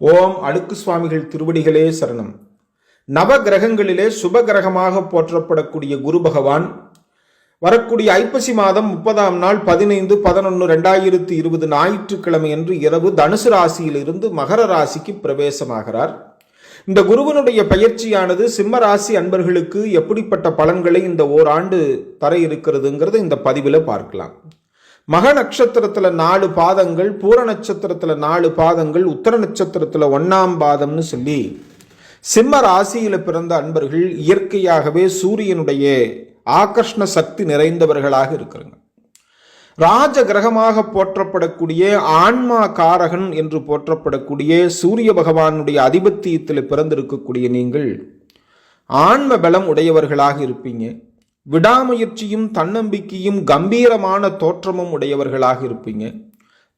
ஓம் அழுக்கு சுவாமிகள் திருவடிகளே சரணம். நவ கிரகங்களிலே சுப கிரகமாக போற்றப்படக்கூடிய குரு பகவான் வரக்கூடிய ஐப்பசி மாதம் முப்பதாம் நாள் பதினைந்து பதினொன்று ரெண்டாயிரத்தி இருபது ஞாயிற்றுக்கிழமை அன்று இரவு தனுசு ராசியிலிருந்து மகர ராசிக்கு பிரவேசமாகிறார். இந்த குருவனுடைய பயிற்சியானது சிம்ம ராசி அன்பர்களுக்கு எப்படிப்பட்ட பலன்களை இந்த ஓராண்டு தர இருக்கிறதுங்கிறத இந்த பதிவில் பார்க்கலாம். மக நட்சத்திரத்தில் நாலு பாதங்கள் பூர நட்சத்திரத்தில் நாலு பாதங்கள் உத்தர நட்சத்திரத்தில் ஒன்னாம் பாதம்னு சொல்லி சிம்ம ராசியில் பிறந்த அன்பர்கள் இயற்கையாகவே சூரியனுடைய ஆகர்ஷ்ண சக்தி நிறைந்தவர்களாக இருக்கிறாங்க. ராஜ கிரகமாக போற்றப்படக்கூடிய ஆன்மா காரகன் என்று போற்றப்படக்கூடிய சூரிய பகவானுடைய அதிபத்தியத்தில் பிறந்திருக்கக்கூடிய நீங்கள் ஆன்ம பலம் உடையவர்களாக இருப்பீங்க. விடாமுயற்சியும் தன்னம்பிக்கையும் கம்பீரமான தோற்றமும் உடையவர்களாக இருப்பீங்க.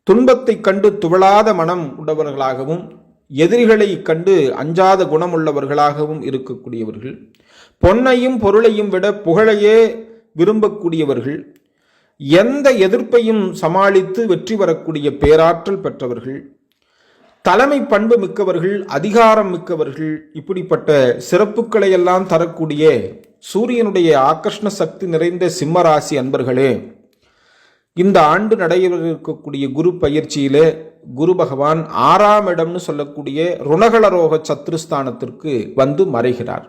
துன்பத்தை கண்டு துவளாத மனம் உடையவர்களாகவும் எதிரிகளை கண்டு அஞ்சாத குணமுள்ளவர்களாகவும் இருக்கக்கூடியவர்கள். பொன்னையும் பொருளையும் விட புகழையே விரும்பக்கூடியவர்கள். எந்த எதிர்ப்பையும் சமாளித்து வெற்றி பெறக்கூடிய பேராற்றல் பெற்றவர்கள். தலைமை பண்பு மிக்கவர்கள் அதிகாரம் மிக்கவர்கள் இப்படிப்பட்ட சிறப்புகளை எல்லாம் தரக்கூடிய சூரியனுடைய ஆகர்ஷ்ண சக்தி நிறைந்த சிம்மராசி அன்பர்களே இந்த ஆண்டு நடைபெறக்கூடிய குரு பயிற்சியிலே குரு பகவான் ஆறாம் இடம்னு சொல்லக்கூடிய ருணகலரோக சத்ருஸ்தானத்திற்கு வந்து மறைகிறார்.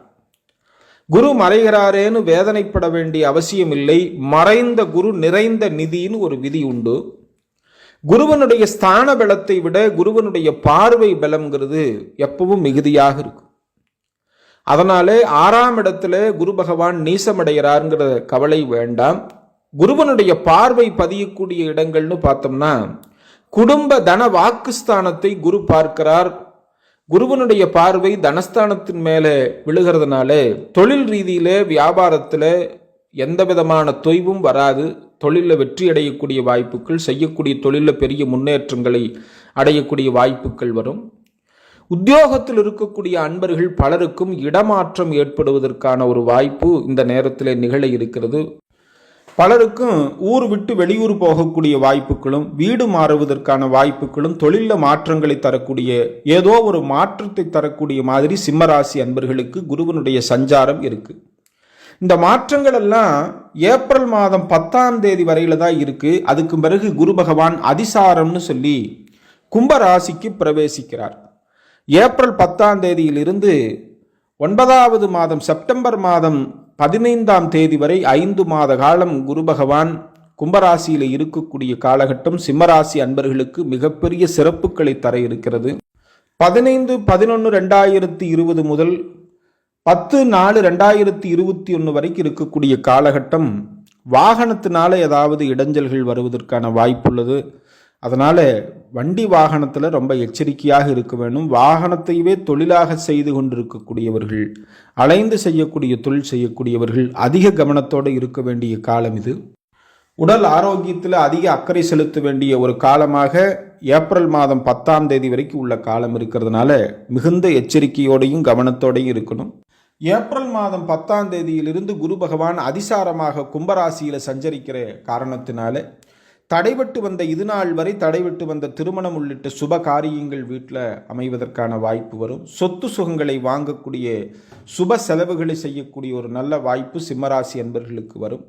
குரு மறைகிறாரேன்னு வேதனைப்பட வேண்டிய அவசியம் இல்லை மறைந்த குரு நிறைந்த நிதின்னு ஒரு விதி உண்டு. குருவனுடைய ஸ்தான பலத்தை விட குருவனுடைய பார்வை பலம்ங்கிறது எப்பவும் மிகுதியாக இருக்கும். அதனாலே ஆறாம் இடத்துல குரு பகவான் நீசமடைகிறாருங்கிற கவலை வேண்டாம். குருவனுடைய பார்வை பதியக்கூடிய இடங்கள்னு பார்த்தோம்னா குடும்ப தன வாக்குஸ்தானத்தை குரு பார்க்கிறார். குருவனுடைய பார்வை தனஸ்தானத்தின் மேலே விழுகிறதுனால தொழில் ரீதியில வியாபாரத்தில் எந்த விதமான தொய்வும் வராது. தொழிலில் வெற்றி அடையக்கூடிய வாய்ப்புகள் செய்யக்கூடிய தொழிலில் பெரிய முன்னேற்றங்களை அடையக்கூடிய வாய்ப்புகள் வரும். உத்தியோகத்தில் இருக்கக்கூடிய அன்பர்கள் பலருக்கும் இடமாற்றம் ஏற்படுவதற்கான ஒரு வாய்ப்பு இந்த நேரத்தில் நிகழ இருக்கிறது. பலருக்கும் ஊர் விட்டு வெளியூர் போகக்கூடிய வாய்ப்புகளும் வீடு மாறுவதற்கான வாய்ப்புகளும் தொழிலில் மாற்றங்களை தரக்கூடிய ஏதோ ஒரு மாற்றத்தை தரக்கூடிய மாதிரி சிம்மராசி அன்பர்களுக்கு குருவனுடைய சஞ்சாரம் இருக்குது இந்த மாற்றங்கள் எல்லாம் ஏப்ரல் மாதம் பத்தாம் தேதி வரையில தான் இருக்கு. அதுக்கு பிறகு குரு பகவான் அதிசாரம்னு சொல்லி கும்பராசிக்கு பிரவேசிக்கிறார். ஏப்ரல் பத்தாம் தேதியிலிருந்து ஒன்பதாவது மாதம் செப்டம்பர் மாதம் பதினைந்தாம் தேதி வரை ஐந்து மாத காலம் குரு பகவான் கும்பராசியில் இருக்கக்கூடிய காலகட்டம் சிம்மராசி அன்பர்களுக்கு மிகப்பெரிய சிறப்புகளை தர இருக்கிறது. பதினைந்து பதினொன்று ரெண்டாயிரத்தி இருபது முதல் பத்து நாலு ரெண்டாயிரத்தி இருபத்தி ஒன்று வரைக்கும் இருக்கக்கூடிய காலகட்டம் வாகனத்தினால ஏதாவது இடைஞ்சல்கள் வருவதற்கான வாய்ப்புள்ளது. அதனால் வண்டி வாகனத்தில் ரொம்ப எச்சரிக்கையாக இருக்க வேண்டும். வாகனத்தையவே தொழிலாக செய்து கொண்டிருக்கக்கூடியவர்கள் அலைந்து செய்யக்கூடிய தொழில் செய்யக்கூடியவர்கள் அதிக கவனத்தோடு இருக்க வேண்டிய காலம் இது. உடல் ஆரோக்கியத்தில் அதிக அக்கறை செலுத்த வேண்டிய ஒரு காலமாக ஏப்ரல் மாதம் பத்தாம் தேதி வரைக்கும் உள்ள காலம் இருக்கிறதுனால மிகுந்த எச்சரிக்கையோடையும் கவனத்தோடையும் இருக்கணும். ஏப்ரல் மாதம் பத்தாம் தேதியிலிருந்து குரு பகவான் அதிசாரமாக கும்பராசியில் சஞ்சரிக்கிற காரணத்தினால தடைபட்டு வந்த இது நாள் வரை தடைபட்டு வந்த திருமணம் உள்ளிட்ட சுப காரியங்கள் வீட்டில் அமைவதற்கான வாய்ப்பு வரும். சொத்து சுகங்களை வாங்கக்கூடிய சுப செலவுகளை செய்யக்கூடிய ஒரு நல்ல வாய்ப்பு சிம்மராசி அன்பர்களுக்கு வரும்.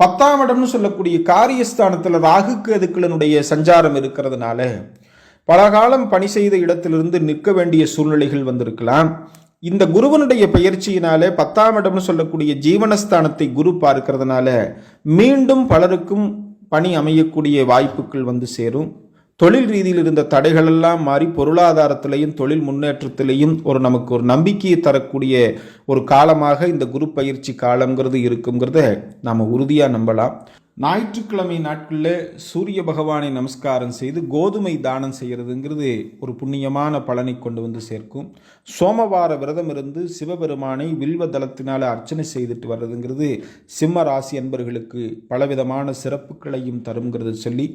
பத்தாம் இடம்னு சொல்லக்கூடிய காரியஸ்தானத்தில் ராகு கேதுக்களினுடைய சஞ்சாரம் இருக்கிறதுனால பல காலம் பணி செய்த இடத்திலிருந்து நிற்க வேண்டிய சூழ்நிலைகள் வந்திருக்கலாம். இந்த குருவனுடைய பயிற்சியினாலே பத்தாம் இடம்னு சொல்லக்கூடிய ஜீவனஸ்தானத்தை குரு பார்க்கிறதுனால மீண்டும் பலருக்கும் பணி அமையக்கூடிய வாய்ப்புகள் வந்து சேரும். தொழில் ரீதியில் இருந்த தடைகளெல்லாம் மாறி பொருளாதாரத்திலையும் தொழில் முன்னேற்றத்திலையும் ஒரு நமக்கு ஒரு நம்பிக்கையை தரக்கூடிய ஒரு காலமாக இந்த குரு பயிற்சி காலங்கிறது இருக்குங்கிறத நாம் உறுதியாக நம்பலாம். ஞாயிற்றுக்கிழமை நாட்களில் சூரிய பகவானை நமஸ்காரம் செய்து கோதுமை தானம் செய்கிறதுங்கிறது ஒரு புண்ணியமான பலனை கொண்டு வந்து சேர்க்கும். சோமவார விரதம் இருந்து சிவபெருமானை வில்வ தளத்தினால் அர்ச்சனை செய்துட்டு வர்றதுங்கிறது சிம்ம ராசி அன்பர்களுக்கு பலவிதமான சிறப்புகளையும் தருங்கிறது சொல்லி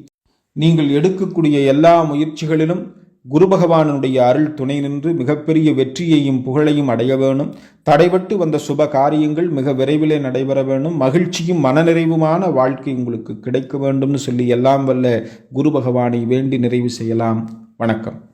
நீங்கள் எடுக்கக்கூடிய எல்லா முயற்சிகளிலும் குரு பகவானுடைய அருள் துணை நின்று மிகப்பெரிய வெற்றியையும் புகழையும் அடைய வேணும். தடைபட்டு வந்த சுப காரியங்கள் மிக விரைவிலே நடைபெற வேண்டும் மகிழ்ச்சியும் மனநிறைவுமான வாழ்க்கை உங்களுக்கு கிடைக்க வேண்டும்னு சொல்லி எல்லாம் வல்ல குரு பகவானை வேண்டி நிறைவு செய்யலாம். வணக்கம்.